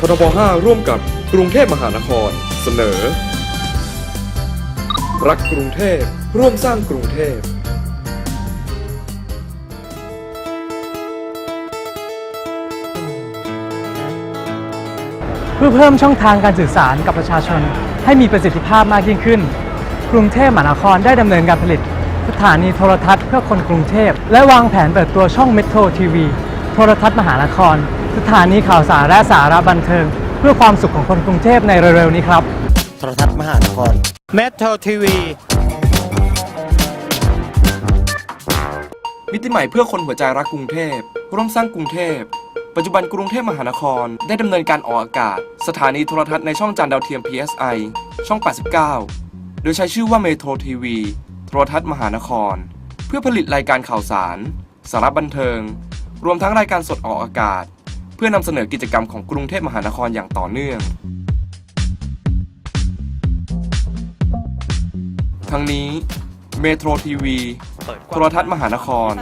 ททบ5 ร่วมกับกรุงเทพมหานคร เสนอ รักกรุงเทพ ร่วมสร้างกรุงเทพเพื่อเพิ่มช่องทางการสื่อสารกับประชาชน ให้มีประสิทธิภาพมากยิ่งขึ้น กรุงเทพมหานครได้ดำเนินการผลิต สถานีโทรทัศน์เพื่อคนกรุงเทพ และวางแผนเปิดตัวช่องเมโทรทีวี โทรทัศน์มหานคร สถานีข่าวสารและสาระบันเทิง เพื่อความสุขของคนกรุงเทพในเร็วๆนี้ครับ โทรทัศน์มหานคร เมโทรทีวีมิติใหม่เพื่อคนหัวใจรักกรุงเทพ ร่วมสร้างกรุงเทพ ปัจจุบันกรุงเทพมหานคร ได้ดำเนินการออกอากาศ สถานีโทรทัศน์ในช่องจานดาวเทียม PSI ช่อง 89 โดยใช้ชื่อว่าเมโทรทีวีโทรทัศน์มหานคร เพื่อผลิตรายการข่าวสาร สาระบันเทิง รวมทั้งรายการสดออกอากาศ เพื่อนำเสนอกิจกรรมของกรุงเทพมหานครอย่างต่อเนื่อง ทั้งนี้เมโทรทีวีโทรทัศน์มหานคร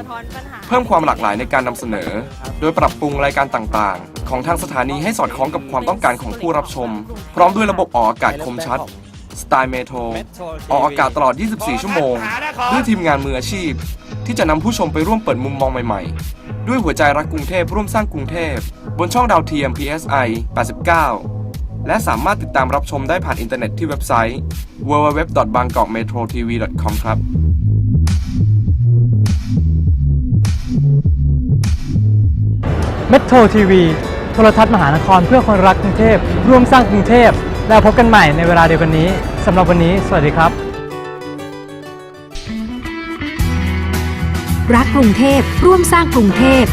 เพิ่มความหลากหลายในการนำเสนอ โดยปรับปรุงรายการต่างๆ ของทางสถานีให้สอดคล้องกับความต้องการของผู้รับชม พร้อมด้วยระบบออกอากาศคมชัด สไตล์เมโทร ออกอากาศตลอด 24 ชั่วโมง ด้วยทีมงานมืออาชีพ ที่จะนำผู้ชมไปร่วมเปิดมุมมองใหม่ๆ ด้วยหัวใจรักกรุงเทพร่วมสร้างกรุงเทพ บนช่องดาวเทียม PSI 89 และสามารถติดตามรับชมได้ผ่านอินเทอร์เน็ตที่เว็บไซต์ www.bangkokmetrotv.com ครับเมโทรทีวีโทรทัศน์มหานครเพื่อคนรักกรุงเทพร่วมสร้างกรุงเทพ แล้วพบกันใหม่ในเวลาเดียวกันนี้สำหรับวันนี้ สวัสดีครับ รักกรุงเทพร่วมสร้างกรุงเทพ